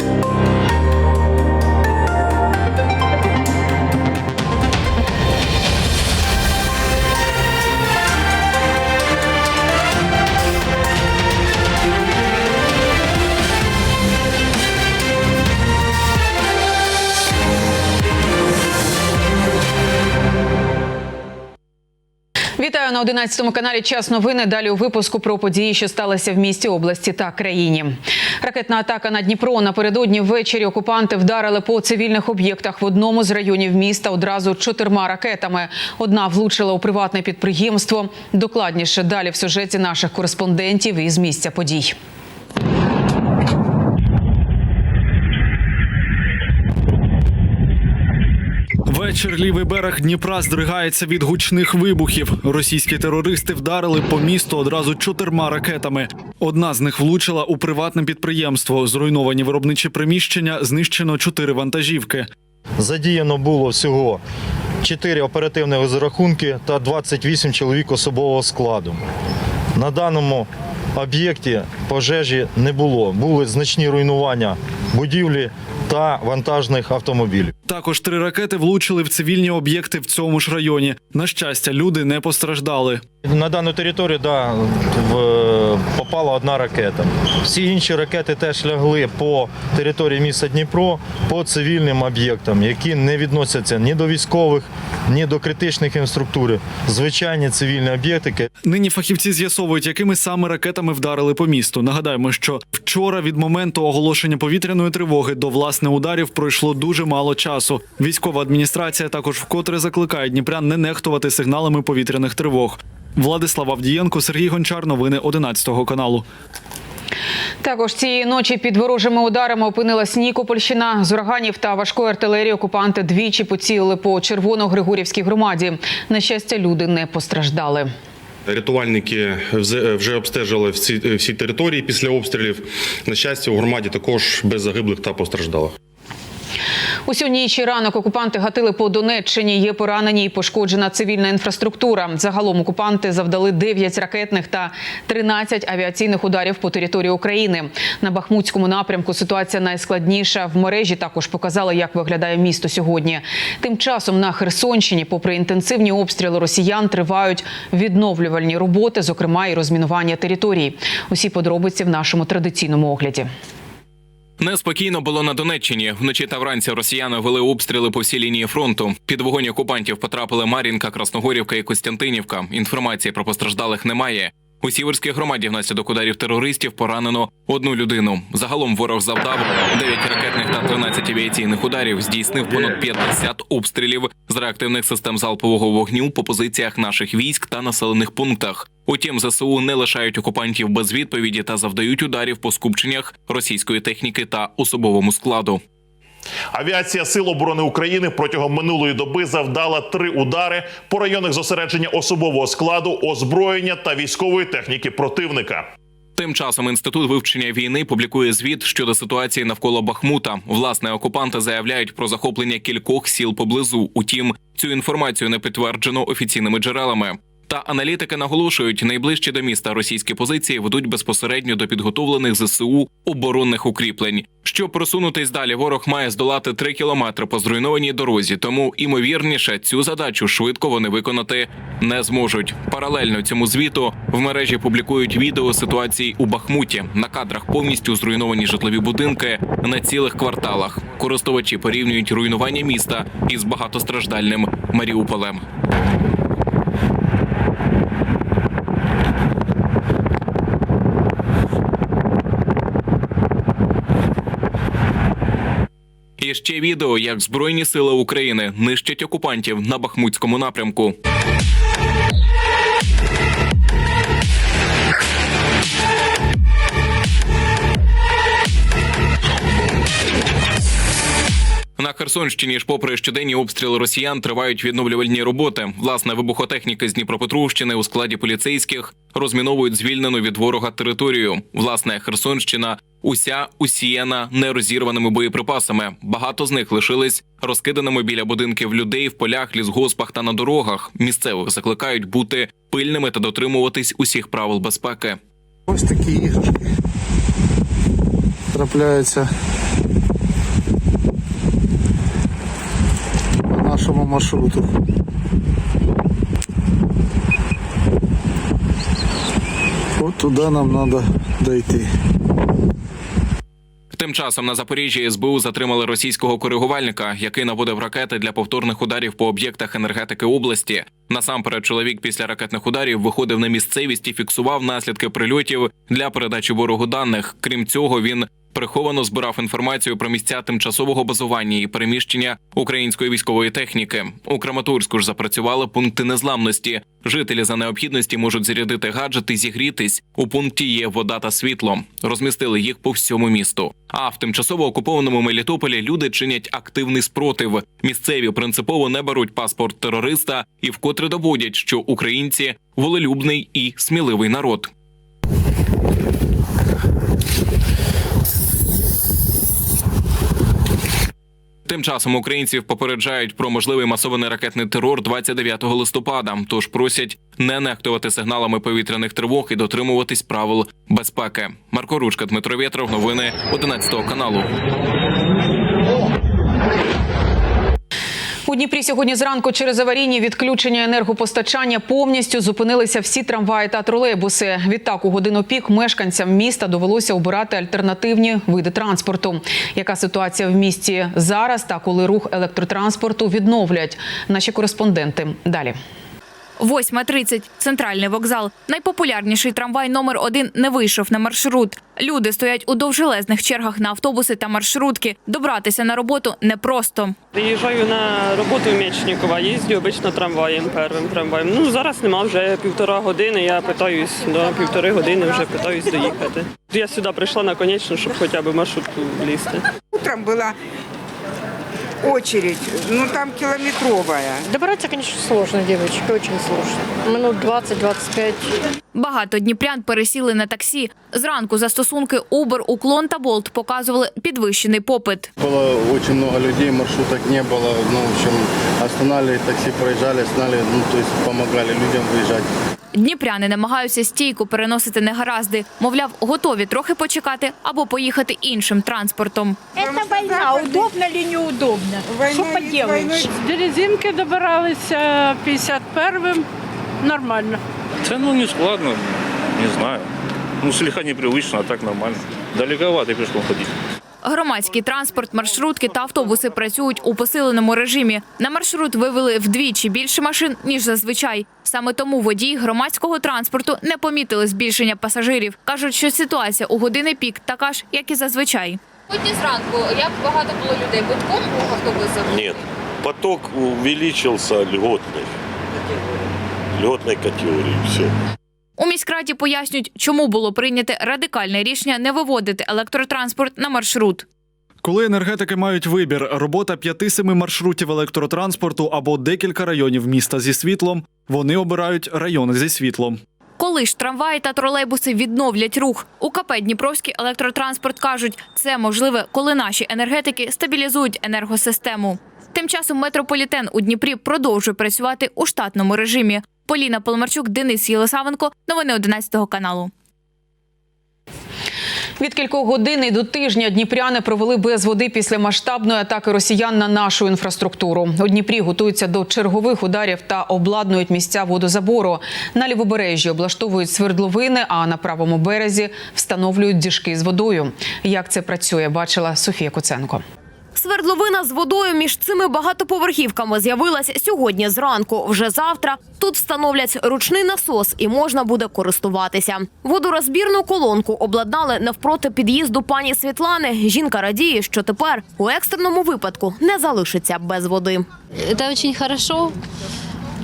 you на 11 каналі. Час новини. Далі у випуску про події, що сталися в місті області та країні. Ракетна атака на Дніпро напередодні ввечері окупанти вдарили по цивільних об'єктах в одному з районів міста одразу чотирма ракетами. Одна влучила у приватне підприємство. Докладніше далі в сюжеті наших кореспондентів із місця подій. Вечір лівий берег Дніпра здригається від гучних вибухів. Російські терористи вдарили по місту одразу чотирма ракетами. Одна з них влучила у приватне підприємство. Зруйновані виробничі приміщення, знищено чотири вантажівки. Задіяно було всього 4 оперативні розрахунки та 28 чоловік особового складу. На даному об'єкті пожежі не було. Були значні руйнування будівлі та вантажних автомобілів. Також три ракети влучили в цивільні об'єкти в цьому ж районі. На щастя, люди не постраждали. На дану територію да, в- попала одна ракета. Всі інші ракети теж лягли по території міста Дніпро по цивільним об'єктам, які не відносяться ні до військових, ні до критичних інфраструктури. Звичайні цивільні об'єкти, Нині фахівці з'ясовують, якими саме ракетами вдарили по місту. Нагадаємо, що вчора від моменту оголошення повітряної тривоги до власне ударів пройшло дуже мало часу. Військова адміністрація також вкотре закликає дніпрян не нехтувати сигналами повітряних тривог. Владислав Авдієнко, Сергій Гончар. Новини 11 каналу. Також цієї ночі під ворожими ударами опинилась Нікопольщина. З ураганів та важкої артилерії окупанти двічі поцілили по Червоно-Григорівській громаді. На щастя, люди не постраждали. Рятувальники вже обстежили всі, всі території після обстрілів. На щастя, у громаді також без загиблих та постраждалих. Усю ніч і ранок окупанти гатили по Донеччині. Є поранені і пошкоджена цивільна інфраструктура. Загалом окупанти завдали 9 ракетних та 13 авіаційних ударів по території України. На Бахмутському напрямку ситуація найскладніша. В мережі також показали, як виглядає місто сьогодні. Тим часом на Херсонщині, попри інтенсивні обстріли росіян, тривають відновлювальні роботи, зокрема і розмінування територій. Усі подробиці в нашому традиційному огляді. Неспокійно було на Донеччині. Вночі та вранці росіяни вели обстріли по всій лінії фронту. Під вогонь окупантів потрапили Мар'їнка, Красногорівка і Костянтинівка. Інформації про постраждалих немає. У Сіверській громаді внаслідок ударів терористів поранено одну людину. Загалом ворог завдав 9 ракетних та 13 авіаційних ударів. Здійснив понад 50 обстрілів з реактивних систем залпового вогню по позиціях наших військ та населених пунктах. Утім, ЗСУ не лишають окупантів без відповіді та завдають ударів по скупченнях російської техніки та особовому складу. Авіація Сил оборони України протягом минулої доби завдала три удари по районах зосередження особового складу, озброєння та військової техніки противника. Тим часом інститут вивчення війни публікує звіт щодо ситуації навколо Бахмута. Власне, окупанти заявляють про захоплення кількох сіл поблизу. Утім, цю інформацію не підтверджено офіційними джерелами. Та аналітики наголошують, найближчі до міста російські позиції ведуть безпосередньо до підготовлених ЗСУ оборонних укріплень. Щоб просунутись далі, ворог має здолати три кілометри по зруйнованій дорозі. Тому імовірніше цю задачу швидко вони виконати не зможуть. Паралельно цьому звіту в мережі публікують відео ситуації у Бахмуті. На кадрах повністю зруйновані житлові будинки на цілих кварталах. Користувачі порівнюють руйнування міста із багатостраждальним Маріуполем. І ще відео, як Збройні сили України нищать окупантів на Бахмутському напрямку. На Херсонщині ж, попри щоденні обстріли росіян, тривають відновлювальні роботи. Власне, вибухотехніки з Дніпропетровщини у складі поліцейських розміновують звільнену від ворога територію. Власне, Херсонщина уся усіяна нерозірваними боєприпасами. Багато з них лишились розкиданими біля будинків людей в полях, лісгоспах та на дорогах. Місцевих закликають бути пильними та дотримуватись усіх правил безпеки. Ось такі іграшки трапляються по нашему маршруту. Вот туда нам надо дойти. Тим часом на Запоріжжі СБУ затримали російського коригувальника, який наводив ракети для повторних ударів по об'єктах енергетики області. Насамперед, чоловік після ракетних ударів виходив на місцевість і фіксував наслідки прильотів для передачі ворогу даних. Крім цього, він приховано збирав інформацію про місця тимчасового базування і переміщення української військової техніки. У Краматорську ж запрацювали пункти незламності. Жителі за необхідності можуть зарядити гаджети, зігрітись. У пункті є вода та світло. Розмістили їх по всьому місту. А в тимчасово окупованому Мелітополі люди чинять активний спротив. Місцеві принципово не беруть паспорт терориста і вкотре доводять, що українці волелюбний і сміливий народ. Тим часом українців попереджають про можливий масований ракетний терор 29 листопада. Тож просять не нехтувати сигналами повітряних тривог і дотримуватись правил безпеки. Марко Ручка, Дмитро Вєтров, новини 11 каналу. У Дніпрі сьогодні зранку через аварійні відключення енергопостачання повністю зупинилися всі трамваї та тролейбуси. Відтак у годину пік мешканцям міста довелося обирати альтернативні види транспорту. Яка ситуація в місті зараз та коли рух електротранспорту відновлять? Наші кореспонденти далі. 8.30. Центральний вокзал. Найпопулярніший трамвай номер один не вийшов на маршрут. Люди стоять у довжелезних чергах на автобуси та маршрутки. Добратися на роботу непросто. Приїжджаю на роботу в Мечникова, їздю обично трамваєм, первим трамваєм. Ну зараз нема вже півтора години. Я питаюсь до півтори години вже питаюсь доїхати. Я сюди прийшла наконечно, щоб хоча б маршрутку влізти. Утром была очередь, ну там километровая. Добраться, конечно, сложно, девочки, очень сложно. Минут 20-25. Багато дніпрян пересіли на таксі. Зранку застосунки Uber, Уклон та Bolt показували підвищений попит. Было очень много людей, маршруток не было. Ну, в общем, останавливали, такси проезжали, останавливали, ну, то есть помогали людям выезжать. Дніпряни намагаються стійко переносити негаразди. Мовляв, готові трохи почекати або поїхати іншим транспортом. Это война, удобно или неудобно? Поделаешь? войной. З Березинки добиралися 51-м. Нормально. Да ну не складно, не знаю. Ну слегка непривычно, а так нормально. Далековато пешком ходить. Громадський транспорт, маршрутки та автобуси працюють у посиленому режимі. На маршрут вивели вдвічі більше машин ніж зазвичай. Саме тому водії громадського транспорту не помітили збільшення пасажирів. кажуть, що ситуація у години пік така ж, як і зазвичай. Сьогодні зранку як багато було людей? Битком був автобусом? Нет, поток увеличился льготный. Льготной категории, все. У міськраді пояснюють, чому було прийняте радикальне рішення не виводити електротранспорт на маршрут. Коли енергетики мають вибір робота 5-7 маршрутів електротранспорту або декілька районів міста зі світлом, вони обирають райони зі світлом. Коли ж трамваї та тролейбуси відновлять рух у КП Дніпровський електротранспорт кажуть, це можливе, коли наші енергетики стабілізують енергосистему. Тим часом метрополітен у Дніпрі продовжує працювати у штатному режимі. Поліна Полмарчук, Денис Єлисавенко. Новини 11 каналу. Від кількох годин і до тижня дніпряни провели без води після масштабної атаки росіян на нашу інфраструктуру. У Дніпрі готуються до чергових ударів та обладнують місця водозабору. На лівобережжі облаштовують свердловини, а на правому березі встановлюють діжки з водою. Як це працює, бачила Софія Коценко. Свердловина з водою між цими багатоповерхівками з'явилась сьогодні зранку. Вже завтра тут встановлять ручний насос і можна буде користуватися. Водорозбірну колонку обладнали навпроти під'їзду пані Світлани. Жінка радіє, що тепер у екстреному випадку не залишиться без води. Це дуже хорошо.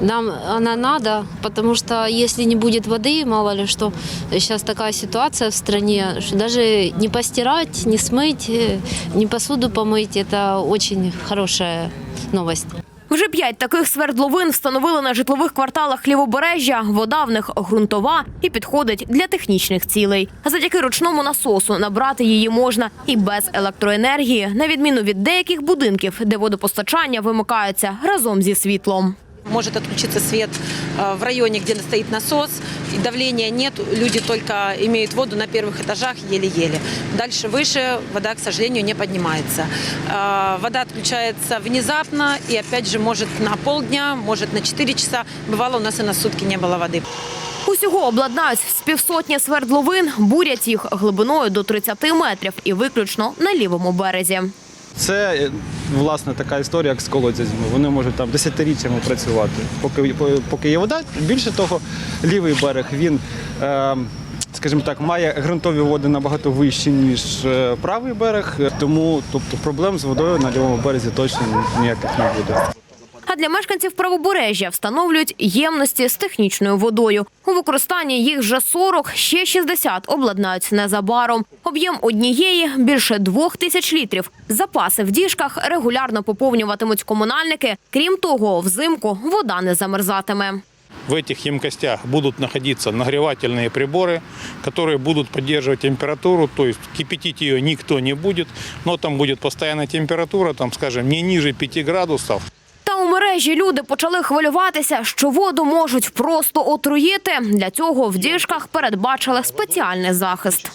Нам она надо, потому что если не будет воды, мало ли что, сейчас такая ситуация в стране, что даже не постирать, не смыть, э, не посуду помыть, это очень хорошая новость. Вже п'ять таких свердловин встановили на житлових кварталах лівобережжя. Вода в них ґрунтова і підходить для технічних цілей. Завдяки ручному насосу набрати її можна і без електроенергії, на відміну від деяких будинків, де водопостачання вимикається разом зі світлом. Может отключиться свет э, в районе, где стоит насос, и давления нет, люди только имеют воду на первых этажах еле-еле. Дальше выше вода, к сожалению, не поднимается. Э, Вода отключается внезапно и опять же может на полдня, может на 4 часа. Бывало у нас и на сутки не было воды. Усього обладнають з півсотні свердловин, бурять їх глибиною до 30 метрів і виключно на лівому березі. Це е, власне така історія, як з колодязями. Вони можуть там десятиріччями працювати, поки, поки є вода. Більше того, лівий берег він, е, скажімо так, має ґрунтові води набагато вищі, ніж е, правий берег. Тому тобто, проблем з водою на лівому березі точно ніяких не буде А для мешканців правобережжя встановлюють ємності з технічною водою. У використанні їх вже 40, ще 60 обладнають незабаром. Об'єм однієї більше двох тисяч літрів. Запаси в діжках регулярно поповнюватимуть комунальники. Крім того, взимку вода не замерзатиме. В этих емкостях будут находиться нагревательные приборы, которые будут поддерживать температуру, то есть кипятить ее никто не будет, но там будет постоянная температура, там, скажем, не ниже 5 градусов. Та у мережі люди почали хвилюватися, що воду можуть просто отруїти. Для цього в діжках передбачили спеціальний захист.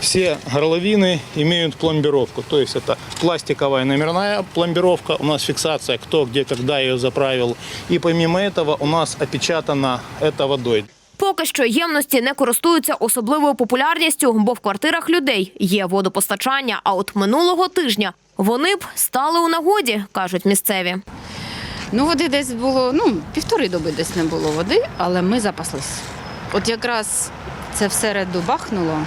Все горловины имеют пломбировку, то есть это пластиковая номерная пломбировка, у нас фиксация, кто где когда ее заправил, и помимо этого у нас опечатано это водой. Поки що ємності не користуються особливою популярністю, бо в квартирах людей є водопостачання. А от минулого тижня вони б стали у нагоді, кажуть місцеві. Ну, води десь було, ну, півтори доби десь не було води, але ми запаслись. От якраз це в середу бахнуло,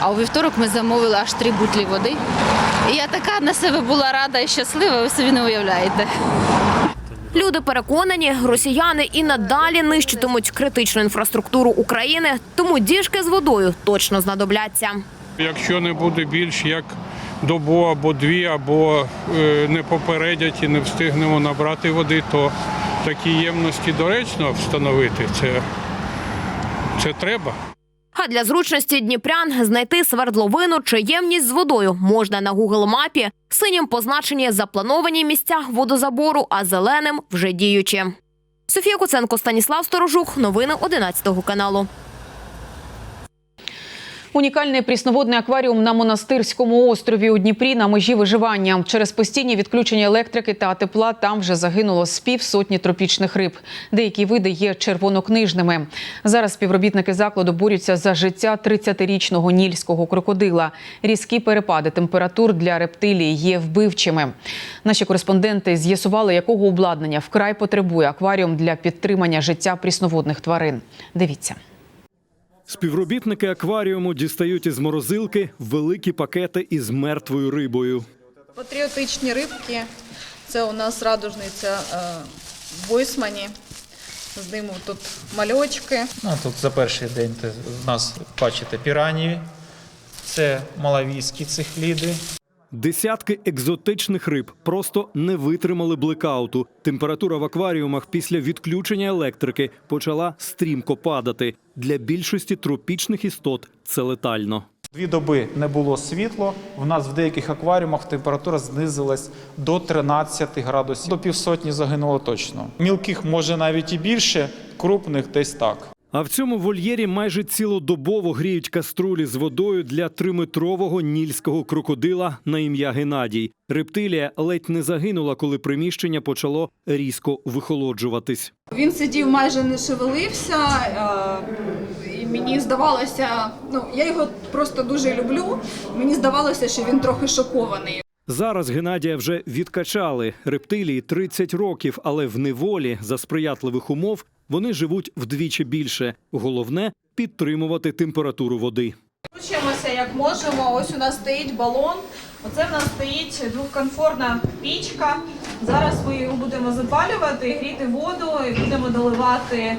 а у вівторок ми замовили аж три бутлі води. І я така на себе була рада і щаслива, ви собі не уявляєте. Люди переконані, росіяни і надалі нищитимуть критичну інфраструктуру України, тому діжки з водою точно знадобляться. Якщо не буде більш як добу або дві, або е, не попередять і не встигнемо набрати води, то такі ємності доречно встановити. Це, це треба. А для зручності дніпрян знайти свердловину чи ємність з водою можна на Google мапі. Синім позначені заплановані місця водозабору, а зеленим вже діючі. Софія Куценко, Станіслав Сторожук. Новини 11 каналу. Унікальний прісноводний акваріум на монастирському острові у Дніпрі на межі виживання. Через постійні відключення електрики та тепла там вже загинуло з півсотні тропічних риб. Деякі види є червонокнижними. Зараз співробітники закладу борються за життя 30-річного нільського крокодила. Різкі перепади температур для рептилій є вбивчими. Наші кореспонденти з'ясували, якого обладнання вкрай потребує акваріум для підтримання життя прісноводних тварин. Дивіться. Співробітники акваріуму дістають із морозилки великі пакети із мертвою рибою. Патріотичні рибки. Це у нас радужниця е, в Бойсмані. З ним тут мальочки. Ну, тут за перший день у в нас бачите піранії, це малавійські цихліди. Десятки екзотичних риб просто не витримали блекауту. Температура в акваріумах після відключення електрики почала стрімко падати. Для більшості тропічних істот це летально. Дві доби не було світло. В нас в деяких акваріумах температура знизилась до 13 градусів. До півсотні загинуло точно. Мілких може навіть і більше, крупних десь так. А в цьому вольєрі майже цілодобово гріють каструлі з водою для триметрового нільського крокодила на ім'я Геннадій. Рептилія ледь не загинула, коли приміщення почало різко вихолоджуватись. Він сидів, майже не шевелився, е, і мені здавалося, ну я його просто дуже люблю. Мені здавалося, що він трохи шокований. Зараз Геннадія вже відкачали. Рептилії 30 років, але в неволі за сприятливих умов вони живуть вдвічі більше. Головне підтримувати температуру води. Вчимося як можемо. Ось у нас стоїть балон. Оце в нас стоїть двохкомфортна пічка. Зараз ми його будемо запалювати, гріти воду і будемо доливати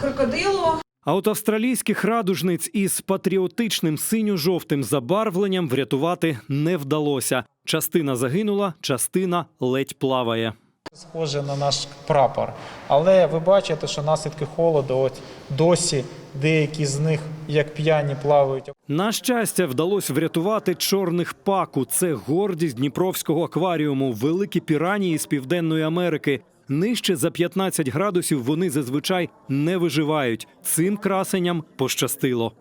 крокодилу. А от австралійських радужниць із патріотичним синьо-жовтим забарвленням врятувати не вдалося. Частина загинула, частина ледь плаває. Схоже на наш прапор. Але ви бачите, що наслідки холоду от досі деякі з них як п'яні плавають. На щастя, вдалося врятувати чорних паку. Це гордість Дніпровського акваріуму, великі піранії з Південної Америки. Нижче за 15 градусів вони зазвичай не виживають. Цим красенням пощастило.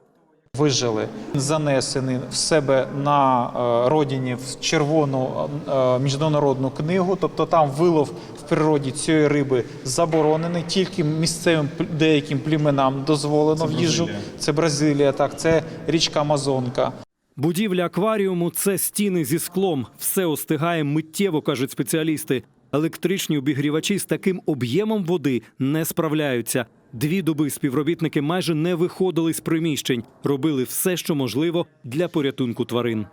Вижили, занесені в себе на е, родині в червону е, міжнародну книгу. Тобто там вилов в природі цієї риби заборонений, тільки місцевим деяким племенам дозволено в їжу. Це Бразилія, так, це річка Амазонка. Будівля акваріуму це стіни зі склом. Все остигає миттєво, кажуть спеціалісти. Електричні обігрівачі з таким об'ємом води не справляються. Дві доби співробітники майже не виходили з приміщень, робили все, що можливо для порятунку тварин.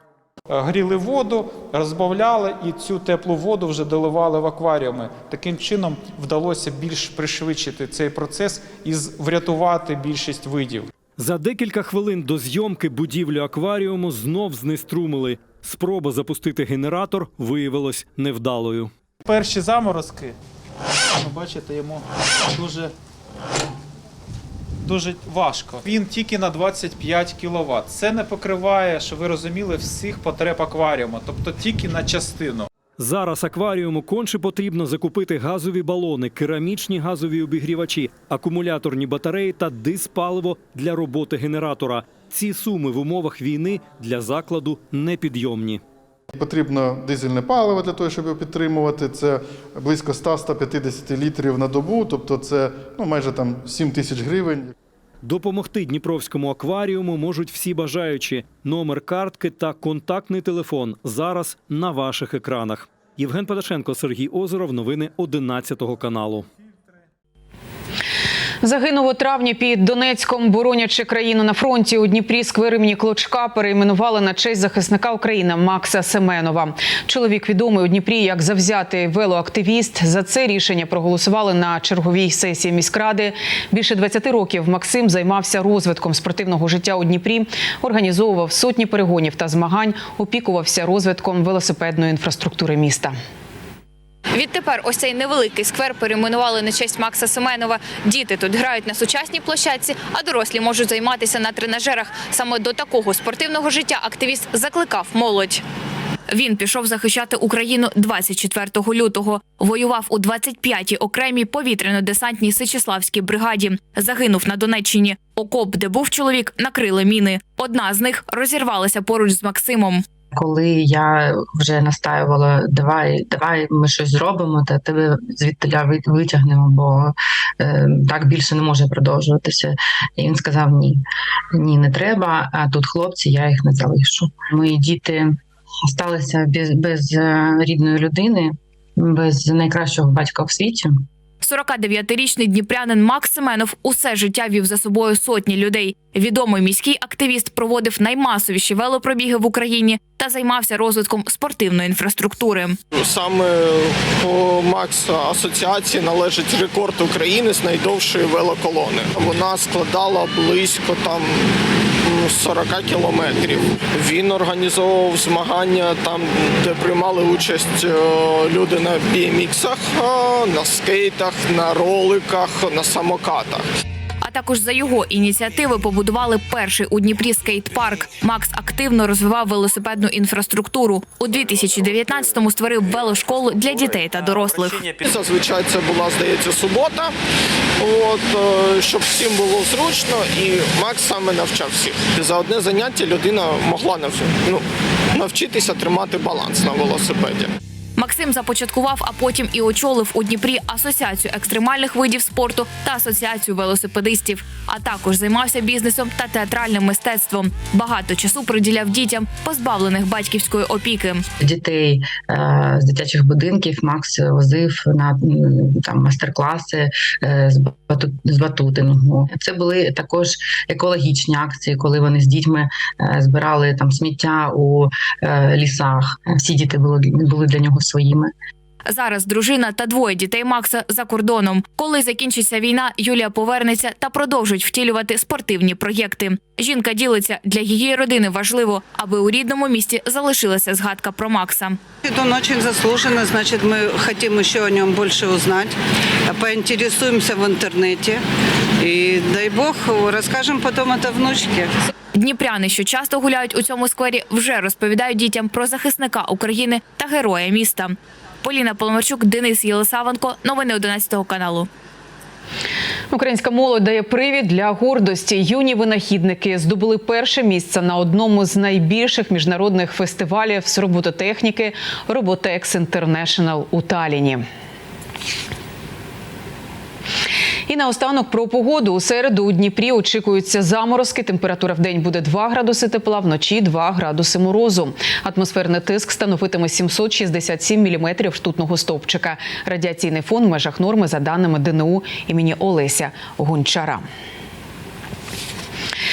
Е, Гріли воду, розбавляли і цю теплу воду вже доливали в акваріуми. Таким чином вдалося більш пришвидшити цей процес і врятувати більшість видів. За декілька хвилин до зйомки будівлю акваріуму знов знеструмили. Спроба запустити генератор виявилась невдалою. Перші заморозки, ви бачите, йому дуже, дуже важко. Він тільки на 25 кВт. Це не покриває, щоб ви розуміли, всіх потреб акваріуму, тобто тільки на частину. Зараз акваріуму конче потрібно закупити газові балони, керамічні газові обігрівачі, акумуляторні батареї та диспаливо для роботи генератора. Ці суми в умовах війни для закладу непідйомні. Потрібно дизельне паливо для того, щоб його підтримувати. Це близько 100-150 літрів на добу, тобто це ну, майже там 7 тисяч гривень. Допомогти Дніпровському акваріуму можуть всі бажаючі. Номер картки та контактний телефон зараз на ваших екранах. Євген Падашенко, Сергій Озеров. Новини 11 каналу. Загинув у травні під Донецьком, боронячи країну на фронті. У Дніпрі сквер Клочка перейменували на честь захисника України Макса Семенова. Чоловік відомий у Дніпрі як завзятий велоактивіст. За це рішення проголосували на черговій сесії міськради. Більше 20 років Максим займався розвитком спортивного життя у Дніпрі, організовував сотні перегонів та змагань, опікувався розвитком велосипедної інфраструктури міста. Відтепер ось цей невеликий сквер перейменували на честь Макса Семенова. Діти тут грають на сучасній площадці, а дорослі можуть займатися на тренажерах. Саме до такого спортивного життя активіст закликав молодь. Він пішов захищати Україну 24 лютого. Воював у 25-й окремій повітряно-десантній Сичеславській бригаді. Загинув на Донеччині. Окоп, де був чоловік, накрили міни. Одна з них розірвалася поруч з Максимом. Коли я вже настаювала, давай, давай ми щось зробимо, та тебе звідтиля ви- витягнемо, бо е, так більше не може продовжуватися. І він сказав: ні, ні, не треба. А тут хлопці, я їх не залишу. Мої діти сталися без, без е, рідної людини, без найкращого батька в світі. 49-річний дніпрянин Макс Семенов усе життя вів за собою сотні людей. Відомий міський активіст проводив наймасовіші велопробіги в Україні та займався розвитком спортивної інфраструктури. Саме по Макс асоціації належить рекорд України з найдовшої велоколони. Вона складала близько там 40 кілометрів. Він організовував змагання там, де приймали участь е, люди на BMX-ах, е, на скейтах, на роликах, на самокатах. А також за його ініціативи побудували перший у Дніпрі скейт-парк. Макс активно розвивав велосипедну інфраструктуру. У 2019-му створив велошколу для дітей та дорослих. Зазвичай це була, здається, субота, от, е, щоб всім було зручно, і Макс саме навчав всіх. За одне заняття людина могла ну, навчитися тримати баланс на велосипеді. Максим започаткував, а потім і очолив у Дніпрі асоціацію екстремальних видів спорту та асоціацію велосипедистів. А також займався бізнесом та театральним мистецтвом. Багато часу приділяв дітям, позбавлених батьківської опіки. Дітей е, з дитячих будинків Макс возив на там майстер-класи е, з бату- з батутингу. Це були також екологічні акції, коли вони з дітьми е, збирали там сміття у е, лісах. Всі діти були були для нього своїми. Зараз дружина та двоє дітей Макса за кордоном. Коли закінчиться війна, Юлія повернеться та продовжить втілювати спортивні проєкти. Жінка ділиться для її родини важливо, аби у рідному місті залишилася згадка про Макса. Он очень заслуженно, значит, мы хотим еще о нем больше узнать, поинтересуемся в интернете. И дай бог, расскажем потом это внучке. Дніпряни, що часто гуляють у цьому сквері, вже розповідають дітям про захисника України та героя міста. Поліна Поломарчук, Денис Єлисаванко. Новини 11 каналу. Українська молодь дає привід для гордості. Юні винахідники здобули перше місце на одному з найбільших міжнародних фестивалів з робототехніки Robotex International у Таліні. І наостанок про погоду. У середу у Дніпрі очікуються заморозки. Температура в день буде 2 градуси тепла, вночі 2 градуси морозу. Атмосферний тиск становитиме 767 міліметрів штутного стовпчика. Радіаційний фон в межах норми за даними ДНУ імені Олеся Гончара.